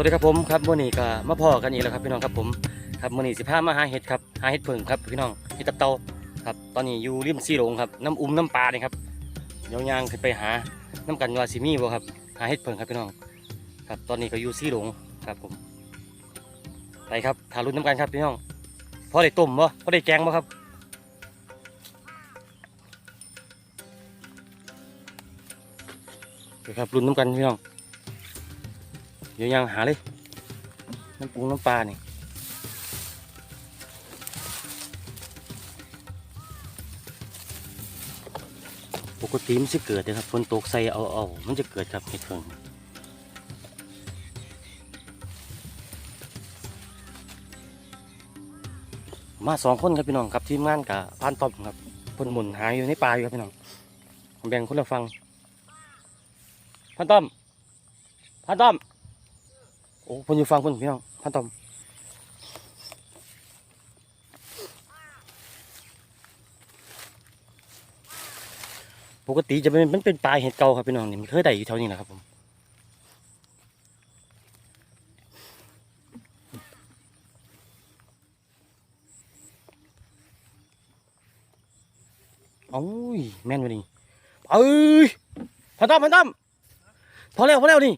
วัสดีครับผมครับมื่อนี้ก็มาพอกันอีกแล้วครับพี่น้องครับผมครับมื่อนี้สิพามาหาเห็ดครับหาเห็ดเพิ่งครับพี่น้องเห็ดตับเตาครับตอนนี้อยู่ริมซีโรงครับน้ำอุ้มน้ำปลาเนี่ยครับเดี๋ยวยางขึ้นไปหาน้ำกันวาซิมีบ่ครับหาเห็ดเพิ่งครับพี่น้องครับตอนนี้ก็อยู่ซีโรงครับผมไปครับทารุณน้ำกันครับพี่น้องพอได้ต้มบ่พอได้แกงบ่ครับไปครับรุนน้ำกันพี่น้อง เดี๋ยวยังหาเลย น้ำปูน้ำปลานี่ปกติมันจะเกิดนะครับฝนตกใส่เอาเอามันจะเกิดครับเห็ดเพิงมาสองคนครับพี่น้องครับทีมงานกับพานตอมครับพนหมุนหายอยู่ในป่าอยู่ครับพี่น้องแบ่งคนละฟังพานต้อมพานต้อม โอ้เพนอยู่ฟังเพนพี่น้องท่านตอมปกติจะเป็นมันเป็นปลาเห็ดเก่าครับพี่น้องนี่มันเคยได้อยู่แถวนี้นะครับผมโอ้ยแม่นวะนี่เอ้ยพันต้อมพันต้อมพอแล้วพอแล้วนี่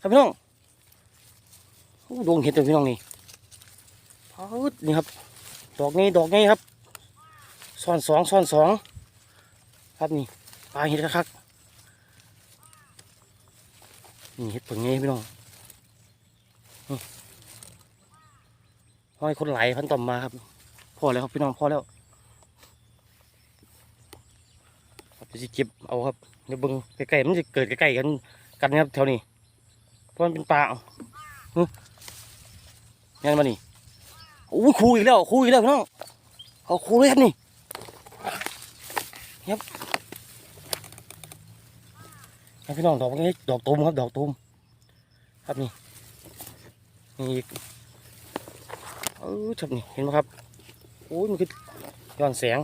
ครับพี่น้อง ดวงเห็ดเลยพี่น้องนี่พึดนี่ครับ ดอกนี้ดอกนี้ครับซ้อนสองซ้อนสองครับนี่ปลาเห็ดคักนี่เห็ดผงนี้พี่น้องห้อยคนไหลพันต่อมมาครับพอแล้วครับพี่น้องพอแล้วครับจะเก็บเอาครับเดี๋ยวเบิ้งใกล้ๆมันจะเกิดใกล้ๆกันกันนะครับแถวนี้เพราะมันเป็นปลา งานมานี่โอ้คูอีกแล้วคูอีกแล้วพี่น้องเขาคูเลยครับนี่ครับครับพี่น้องดอกนี้ดอกตูมครับดอกตูมครับนี่นี่อีกเออชับนี่เห็นไหมครับโอ้ยมันคือย้อนแสง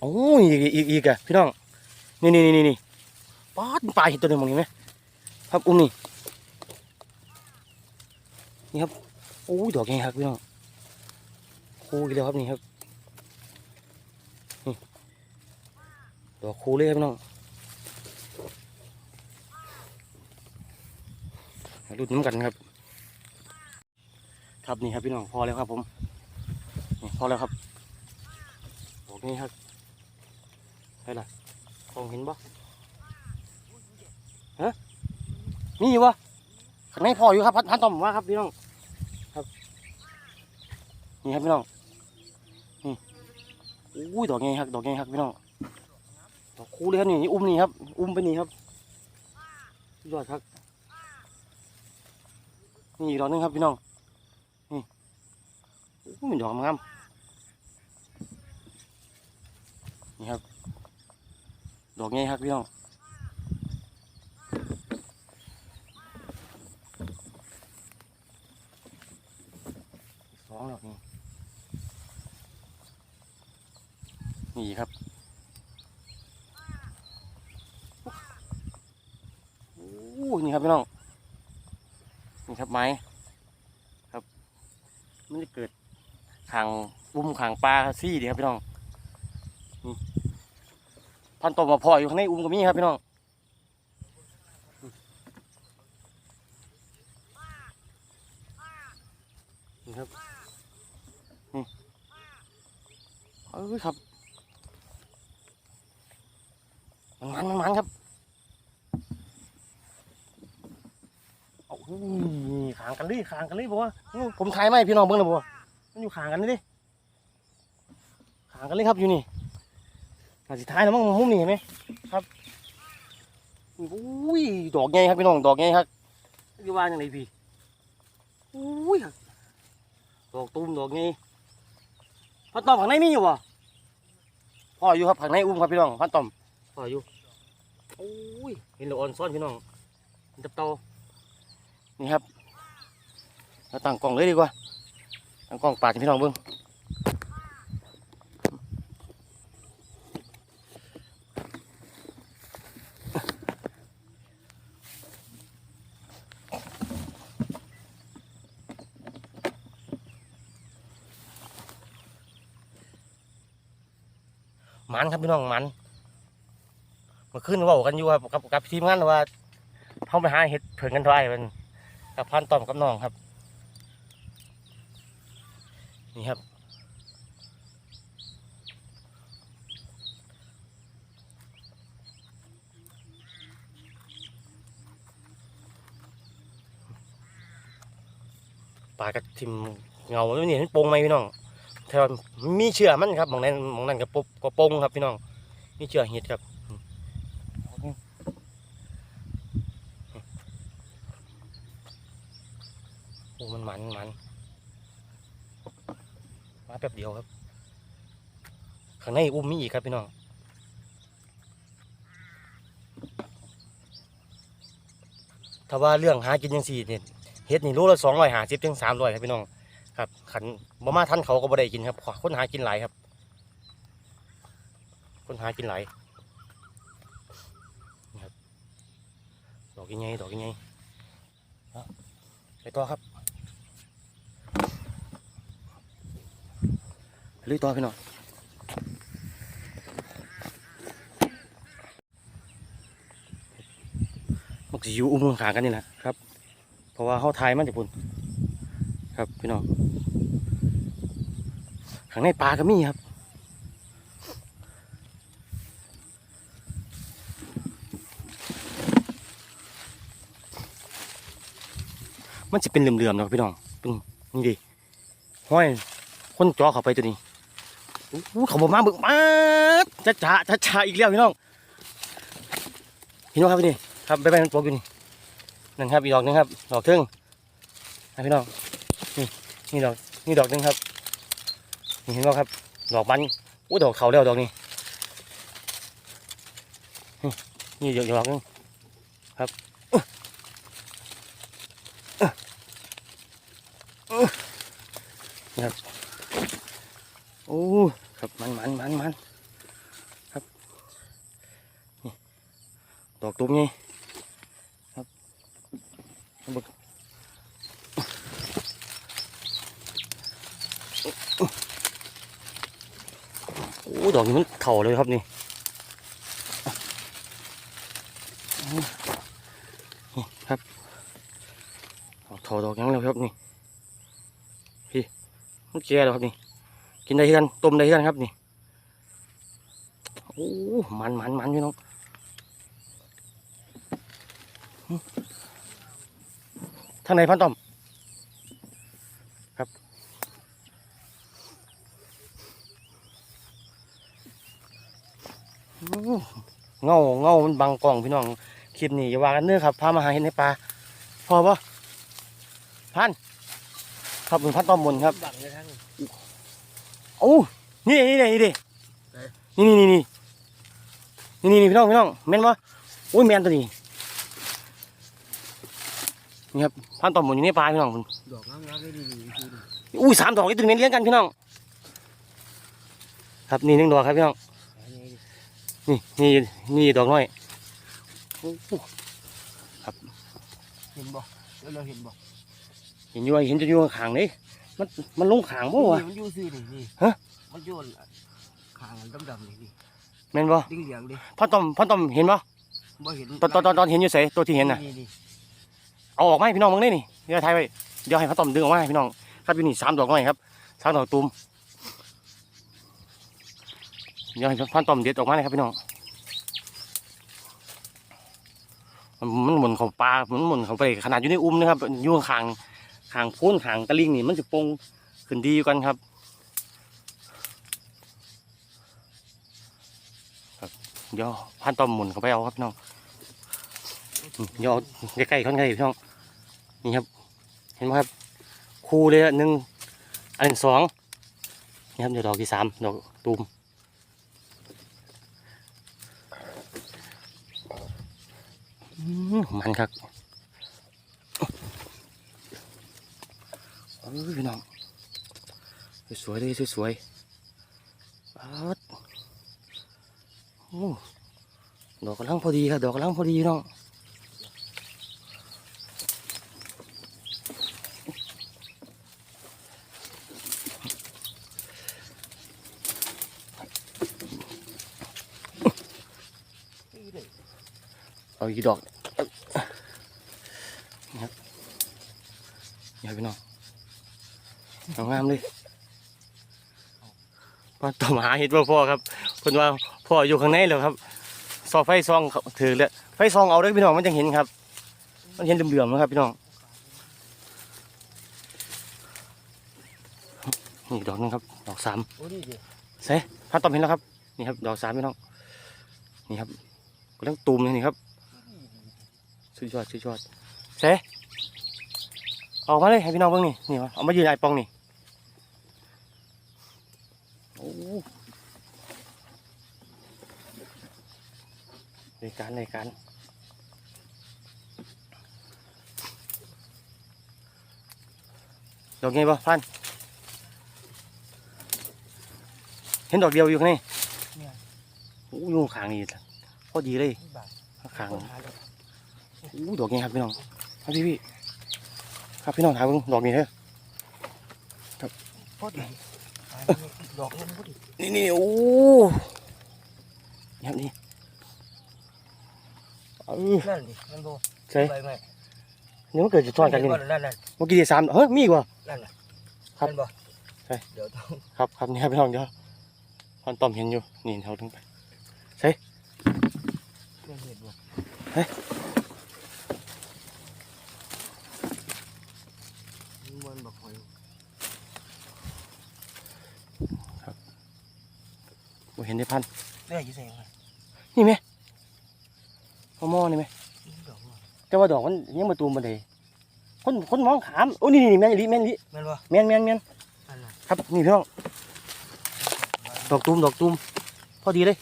โอ้ยอีกอีกอีกอะพี่น้องนี่นี่นี่นี่ป๊าดปลาเห็นตัวหนึงมองเห็นไหม ครับอุ้มนี่นี่ครับโอ้ยดอกใหญ่ครับพี่น้องคูอีกแล้วครับนี่ครับนี่ดอกคูเลยครับพี่น้องมาดูน้ำกันครับ ครับนี่ครับพี่น้องพอแล้วครับผมนี่พอแล้วครับดอกนี้ครับใช่ละมองเห็นปะ นี่อยู่วะข้างในพออยู่ครับพันพันต่อมว่าครับพี่น้องครับ นี่ครับพี่น้องนี่อุ้ยดอกไงครับดอกไงครับพี่น้องดอกคู่เลยครับนี่อุ้มนี่ครับ อุ้มไปนี่ครับยอดครับนี่อีกดอกนึงครับพี่น้องนี่อุ้ยดอกงามนี่ครับดอกไงครับพี่น้อง สองดอกนี่นี่ครับโอ้นี่ครับพี่น้อง นี่ครับไม้ครับ มันจะเกิดขางอุ้มขางปลาซี่ดีครับพี่น้องพันตัวมาพออยู่ข้างในอุ้มก็มีครับพี่น้อง นี่ครับ นี่เอ้ย ครับมันมันมันครับโอ้โหขางกันดิขางกันดิบอกว่าผมถ่ายไหมพี่น้องเบิ้งเลยบอกว่ามันอยู่ขางกันนี่ดิขางกันเลยครับอยู่นี่อาจจะท้ายแล้วมั้งมุมนี่เห็นไหมครับอุ้ยดอกใหญ่ครับพี่น้องดอกใหญ่ครับที่ว่าอย่างไรพี่อุ้ยดอกตูมดอกนี้พันตอมข้างในมีอยู่วะ พ่ออยู่ครับข้างในอุ้มครับพี่น้องพันตอมพ่ออยู่โอ้ยเห็นดอกอ่อนซ้อนพี่น้องเห็นตับโตนี่ครับเราตั้งกล่องเลยดีกว่าตั้งกล่องปาดให้พี่น้องเบิ้ง มันครับพี่น้องมันมาขึ้นว่ากันอยู่ครับกับกับทีมงานว่าเขาไปหาเห็ดเผิงกันทวายมันกับพันต่อมกับน้องครับ นี่ครับปลากระทิมเงาไม่นี่มันโปงไหมพี่น้อง แต่ว่ามีเชื่อมันครับมองนั้นมองนั้นกับปบกับปงครับพี่น้อง มีเชื่อเห็ดครับโอ้มันมันมันมาแป๊บเดียวครับ ข้างในอุ้มมีอีกครับพี่น้องถ้าว่าเรื่องหากินยังสี่เนี่ยเฮ็ดนี่โลละสองร้อยหาสิบถึงสามร้อยครับพี่น้อง ครับขันบ่มาท่านเขาก็บ่ได้กินครับคนหากินหลายครับ คนหากินหลายนี่ครับดอกยังไงดอกยังไงไปต่อครับลุยต่อพี่น้องมันจะอยู่อุ้มขางกันนี่แหละครับ เพราะว่าเขาทายมันจากพุ่น ครับ พี่น้องข้างในปลาก็มีครับ มันจะเป็นเหลื่อมๆนะพี่น้องปึ้งนี่ดิห้อยคนจ่อเข้าไปตัวนี้เขาบอกมาบึกมาจะจ่าจะจ่าอีกแล้วพี่น้องพี่น้องครับพี่นี่ครับไปไปมันปลกอยู่นี่นั่นครับอีกดอกหนึงครับดอกเทิงนะพี่น้อง นี่ดอกนี่ดอกหนึงครับนี่เห็นไหมครับ ดอกมันอู้ดอกเขาแล้วดอกนี้นี่นี่ดอกดอกนึงครับนี่ครับโอ้ครับมันมันมันมันครับดอกตุ้มนี่โอ้ดอกนี้มันเข่าเลยครับนี่นี่ครับดอกเข่าดอกยังแล้วครับนี่พี่มันแก่แล้วครับนี่ กินได้ที่กันต้มได้ที่กันครับนี่โอ้มันมันมันพี่น้องหึทางไหนพันต้อม อู้ เงาเงามันบังกล้องพี่น้องคลิปนี้อย่าว่ากันเนื้อครับพามาหาเห็นในปลาพอปะพันครับเป็นพันต้อมบนครับบังเลยทั้งโอ้นี่นี่นี่นี่ดิไหนนี่นี่นี่นี่นี่นี่นี่พี่น้องพี่น้องแม่นปะโอ้ยแม่นตัวนี้นี่ครับพันต้อมบนอยู่ในปลาพี่น้องดอกงามๆเลยดีดีดีดีอู้สามดอกนี่ตัวนี้เลี้ยงกันพี่น้อง ครับนี่หนึ่งดอกครับพี่น้องอันนี้ดิ นี่นี่นี่ดอกน้อยโอ้โหเห็นบ่เดี๋ยวเราเห็นบ่เห็นอยู่ว่าเห็นจะอยู่ข้างๆนี่มันมันลงข้างบ่วะมันอยู่ซื่อนี่นี่ฮะมันอยู่ขางมันดำๆนี่นี่แม่นบ่ดิ้งเหลียงดิพ่อต้อมพ่อต้อมเห็นบ่บ่เห็นตอนตอนตอนตอนเห็นอยู่ไสตัวที่เห็นน่ะนี่นี่เอาออกมาให้พี่น้องมึงได้นี่เดี๋ยวถ่ายไว้เดี๋ยวให้พ่อต้อมดึงออกมาให้พี่น้องครับอยู่นี่สามดอกน้อยครับสามดอกตูม เดี๋ยวให้พ่อต้อมเด็ดออกมาเลยครับพี่น้องมันหมุนเข้าปลามันหมุนเข้าไปขนาดอยู่ในอุ้มนะครับอยู่ข้างข้างโพ้นข้างตะลิงนี่มันจะปงขึ้นดีกันครับเดี๋ยวพันตอมหมุนเขาไปเอาครับพี่น้องเดี๋ยวเอใกล้ๆเขาใกล้ๆพี่น้องนี่ครับ เห็นไหมครับคู่เลยอะหนึ่งอันนสองนี่ครับเดี๋ยวดอกที่สามดอกตูม มันครับโอ้ยพี่น้องสวยเลยสวยดอ้ดอกกลังพอดีครับดอกกำลังพอดีน้องเอาอีกดอก เอางามเลยพ่อต่อมาหาเห็ดว่าพ่อครับเพิ่นว่าพ่ออยู่ข้างในแล้วครับซอไฟซองเขาถือแล้วไฟซองเอาเด้พี่น้องมันจังเห็นครับ มันเห็นเหลื่อมๆนะครับพี่น้องนี่ดอกนึงครับ ดอกสามเซ่พันตอมเห็นแล้วครับ นี่ครับ ดอกสามพี่น้อง นี่ครับกำลังตูมเลยนี่ครับสุดยอดสุดยอดเซ่ออกมาเลยให้พี่น้องเบิ่งนี่นี่วะเอามายืนไอปองนี่ โอ้ในการในการดอกไงบ่พันเห็นดอกเดียวอยู่ข้างในเนี่ยโอ้ยอยู่ข้างนี่พอดีเลยนี่บาทข้างคนหาเลยโอ้ดอกนี้ครับพี่น้องครับพี่พี่ครับพี่น้องถามเบิ่งดอกนี้เด้อพอดีหาเลย ดอกมันพอดีนี่นี่โอ้นี่ครับนี่เออนั่นดิมันโบใช่ใบไม้นี่มันเกิดจะทอดกันนี่นั่นนั่นนั่นเมื่อกี้ได้สามเฮ้ยมีอีกว่ะนั่นน่ะครับเห็นบ่ใช่เดี๋ยวต้องครับครับนี่ครับพี่น้องเดี๋ยวพอนต้อมเห็นอยู่นี่เขาถึงไปเห็นบ่เฮ้ย มันบอกหอย บ่เห็นได้พันเรื่อยอยู่ใส่ไงนี่ไหมมอมอนี่ไหมดอกมันแต่ว่าดอกมันยังมาตูมมาเลยคนคนมองขามโอ้นี่นี่แม่นอีหลิแม่นอีหลิแม่นบ่แม่นแม่นแม่นนั่นน่ะครับนี่พี่น้องดอกตูมดอกตูมพอดีเลย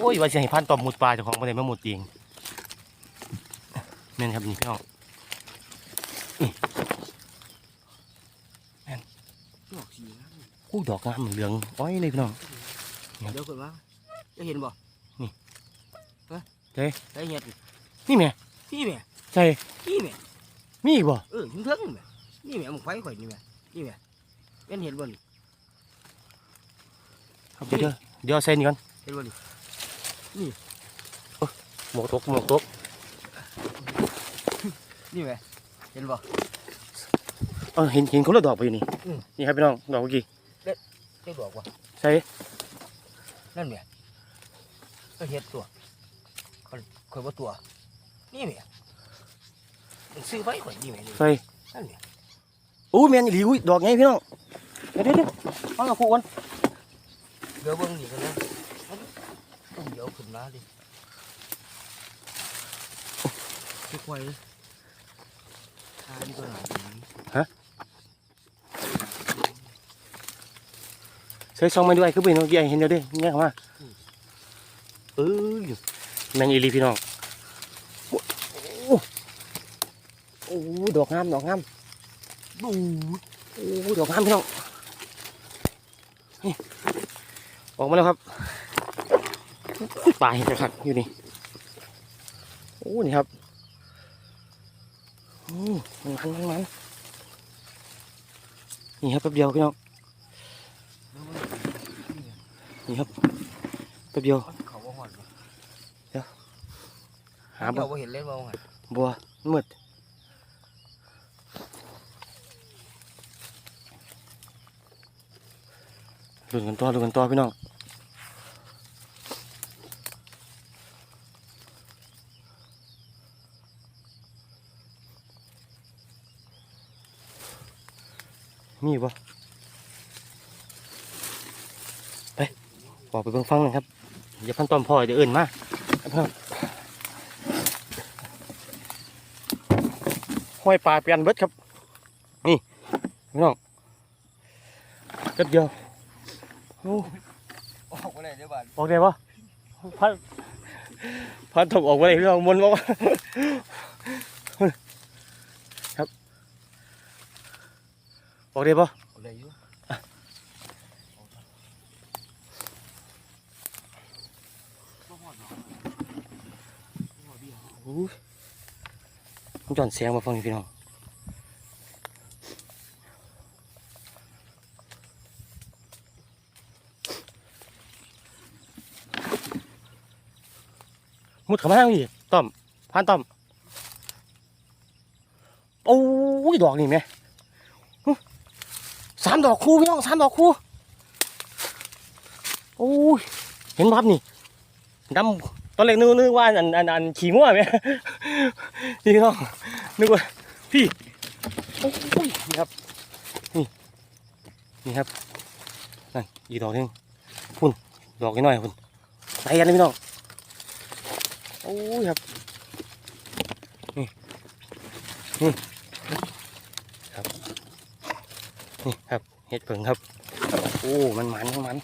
โอ้ยว่าจะให้พันตอมหมุดปลาเจ้าของบ่ได้มาหมุดเองแม่นครับนี่พี่น้อง ดอกสีนะ อู้ดอกงามเหลืองอ้อยเลยพี่น้อง เดี๋ยวก่อนว่าจะเห็นบ่นี่ฮะเจ๊ได้เห็ดนี่นี่แม่พี่แม่ใช่พี่แม่มีอีกบ่เออถึงเทิงแม่นี่แม่มึงไฟข่อยนี่แม่นี่แม่เป็นเห็นบ่นี่ครับเดี๋ยวเดี๋ยวเดี๋ยวเอาใส่นี่ก่อนเห็นบ่นี่หมวกตกหมวกตกนี่แม่เห็นบ่เออเห็นเห็นคนละดอกไปอยู่นี่อืมนี่ครับพี่น้องดอกเมื่อกี้ ได้ดอกว่ะใช่นั่นแม่ก็เห็ดตัวข่อยข่อยบ่ตัว นี่แม่มันซื้อไว้ข่อยนี่แม่นี่ใช่นั่นแม่อู้แม่นอีหลีอุ้ยดอกไงพี่น้องเดี๋ยวเดี๋ยวเดี๋ยวเอากับคู่กันเดี๋ยวเบิ่งนี่กันนะต้องเดี๋ยวขึ้นมาดิค่อยๆเลยทานี่ก็หน่อย ใส่ซองมาด้วยคือเป็นเมื่อกี้เห็นเดี๋ยวเด้แยกออกมาเออแม่นอีหลีพี่น้องโอ้โอ้โอ้ดอกงามดอกงามบูโอ้ดอกงามพี่น้องนี่ออกมาแล้วครับปลายจะขัดอยู่นี่โอ้นี่ครับโอ้มันมันมันมันนี่ครับแป๊บเดียวพี่น้อง นี่ครับแป๊บเดียวเขาว่าหอนหาเดี๋บ่ยวบ่เห็นเล่นบ่หอนบัวมืดลุ้นกันต่อลุ้นกันต่อพี่น้องมีอยู่ปะไป บอกไปเบิ่งฟังหน่อยครับอย่าพันตอมพ่อเดี๋ยวเอื่นมาครับห้อยปลาเปลี่ยนเบิดครับ นี่พี่น้องเก็บเดียวโอ้ออกมาเลยเดี๋ยวบ้านออกได้ปะพันพันถกออกไปเลยพี่น้องมนต์บอกว่าครับออกได้ปะเอาเลยอยู่ อู้ยมันจอนเสียงมาฟังพี่น้องมุดเข้ามาทางนี้ต้อมพานต้อมโอ้ยดอกนี่แม่หึสามดอกคู่พี่น้องสามดอกคู่โอ้ยเห็นภาพนี่ดำ ตอนแรกนึกนึกว่าอันอันอันขี่มั่วไหมนี่พี่น้องนึกว่าพี่โอ้ยนี่ครับนี่นี่ครับนั่นอีกดอกนึงพุ่นดอกน้อยพุ่นไปกันเลยพี่น้องโอ้ยครับนี่นี่ครับนี่ครับเห็ดเผิงครับ โอ้มันมันมัน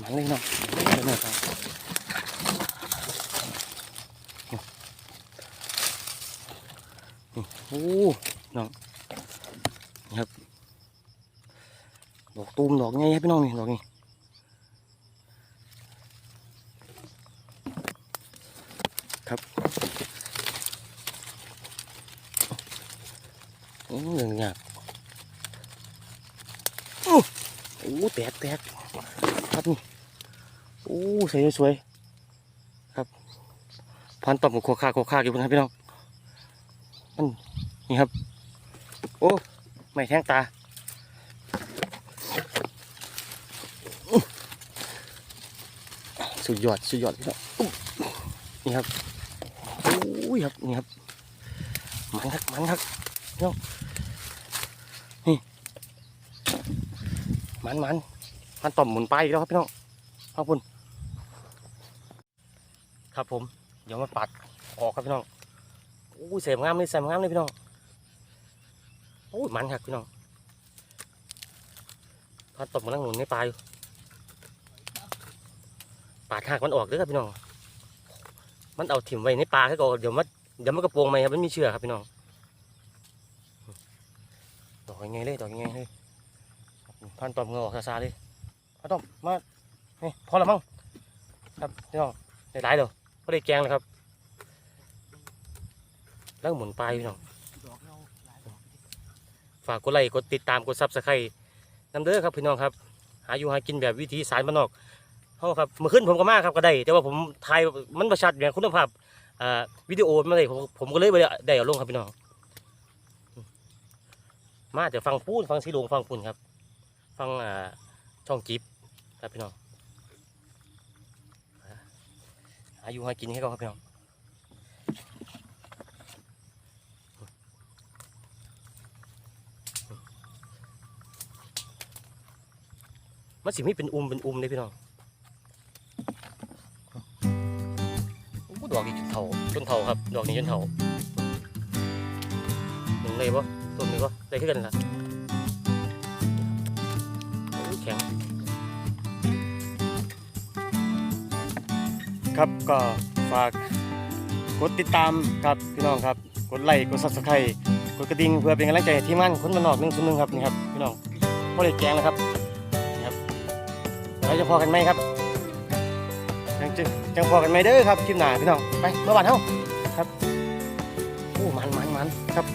มันมันเลยเนาะเดี๋ยวหน่อยครับโอ้น้องนี่ครับดอกตูมดอกไงครับพี่น้องนี่ดอกนี้ครับโอ้ยังยากโอ้โอ้แตกแตกครับนี่โอ้ สวยสวยครับพันต่อมกับโคคาโคคาอยู่บนครับพี่น้องมันนี่ครับ โอ้ไม่แทงตาสุดยอดสุดยอดพี่น้องนี่ครับโอ้ยครับนี่ครับมันครับมันครับพี่น้องนี่มันมันมันต่อมหมุนไปอีกแล้วครับพี่น้องขอบคุณ ครับผม เดี๋ยวมาปัดออกครับพี่น้องโอ้ยเสียมงามเลยเสียมงามเลยพี่น้องโอ้ยมันครับพี่น้องพัดตบมาลังหนุนในปลาอยู่ปาดหักมันออกเด้วยครับพี่น้อง มันเอาถิ่มไว้ในปลาให้ก่อนเดี๋ยวมันเดี๋ยวมันกระโปรงไหมครับมันมีเชือกครับพี่น้องดอกยังไงเลยดอกยังไงเลยพันตอมเงาออกซาๆเลยพันตอมมานี่พอแล้วมั้งครับพี่น้องได้หลายเดี๋ยว ก็ได้แกงเลยครับแล้วหมุนปลายพี่น้องฝากกดไลค์กดติดตามกดซับสไครต์น้ำเด้อครับพี่น้องครับ หาอยู่หากินแบบวิธีสายบ้านนอกเขาครับเมื่อขึ้นผมก็มาครับก็ได้ แต่ว่าผมถ่ายมันประชัดอย่างคุณภาพอ่าวิดีโอไม่ได้ผมผมก็เลยไม่ได้เอาลงครับพี่น้อง มาจะฟังพูดฟังสีหลงฟังปุ่นครับ ฟังอ่าช่องจิ๊บครับพี่น้องหาอยู่หากินให้เขาครับพี่น้องมันสิมีเป็นอุ้มเป็นอุ้มเลยพี่น้องโอ้ดอกนี้จนเท่าจนเท่าครับ ดอกนี้จนเท่าหนึ่งเลยปะต้นนี้ปะได้ขึ้นกันละแข็ง ครับก็ฝากกดติดตามครับพี่น้องครับ กดไลค์กดซับสไครต์กดกระดิ่งเพื่อเป็นกำลังใจให้ทีมงานคนมานนอกหนึ่งส่วนหนึ่งครับนี่ครับพี่น้องพ่อเด็กแกงนะครับเราจะพอกันไหมครับยังจะยังพอกันไหมเด้อครับคลิปหน้าพี่น้องไปเมื่อวานเท่าครับโอ้มันมันมันครับ